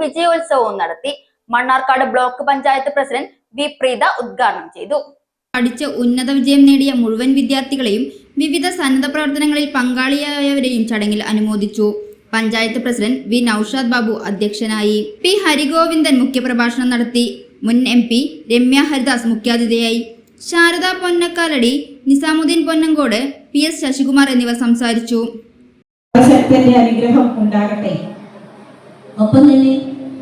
വിജയോത്സവവും നടത്തി Mannarkkad block panchayat president V Preetha ഉദ്ഘാടനം ചെയ്തു. പഠിച്ച് ഉന്നത വിജയം നേടിയ മുഴുവൻ വിദ്യാർത്ഥികളെയും വിവിധ സന്നദ്ധ പ്രവർത്തനങ്ങളിൽ പങ്കാളിയായവരെയും ചടങ്ങിൽ അനുമോദിച്ചു. പഞ്ചായത്ത് പ്രസിഡന്റ് വി നൌഷാദ് ബാബു അധ്യക്ഷനായി. പി ഹരിഗോവിന്ദൻ മുഖ്യപ്രഭാഷണം നടത്തി. മുൻ എം പി രമ്യ ഹരിദാസ് മുഖ്യാതിഥിയായി. ശാരദ പൊന്നക്കാലടി നിസാമുദ്ദീൻ പൊന്നങ്കോട് പി എസ് ശശികുമാർ എന്നിവർ സംസാരിച്ചു. അനുഗ്രഹം ഉണ്ടാകട്ടെ. ഒപ്പം തന്നെ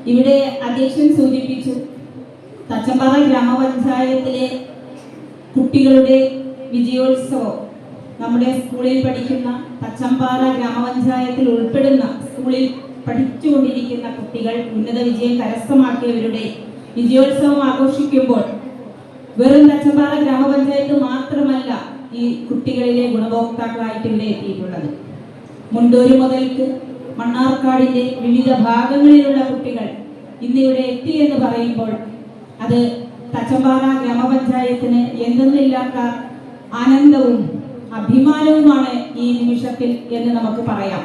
ഇവിടെ അധ്യക്ഷൻ സൂചിപ്പിച്ചു തച്ചമ്പാറ ഗ്രാമപഞ്ചായത്തിലെ കുട്ടികളുടെ വിജയോത്സവം നമ്മുടെ സ്കൂളിൽ പഠിക്കുന്ന തച്ചമ്പാറ ഗ്രാമപഞ്ചായത്തിൽ ഉൾപ്പെടുന്ന സ്കൂളിൽ പഠിച്ചുകൊണ്ടിരിക്കുന്ന കുട്ടികൾ ഉന്നത വിജയം കരസ്ഥമാക്കിയവരുടെ വിജയോത്സവം ആഘോഷിക്കുമ്പോൾ വെറും തച്ചമ്പാറ ഗ്രാമപഞ്ചായത്ത് മാത്രമല്ല ഈ കുട്ടികളിലെ ഗുണഭോക്താക്കളായിട്ട് ഇവിടെ എത്തിയിട്ടുള്ളത്. മുണ്ടൂര് മുതൽക്ക് മണ്ണാർക്കാടിന്റെ വിവിധ ഭാഗങ്ങളിലുള്ള കുട്ടികൾ ഇന്നിവിടെ എത്തി എന്ന് പറയുമ്പോൾ അത് തച്ചമ്പാറ ഗ്രാമപഞ്ചായത്തിന് എന്തെന്നില്ലാത്ത ആനന്ദവും അഭിമാനവുമാണ് ഈ നിമിഷത്തിൽ എന്ന് നമുക്ക് പറയാം.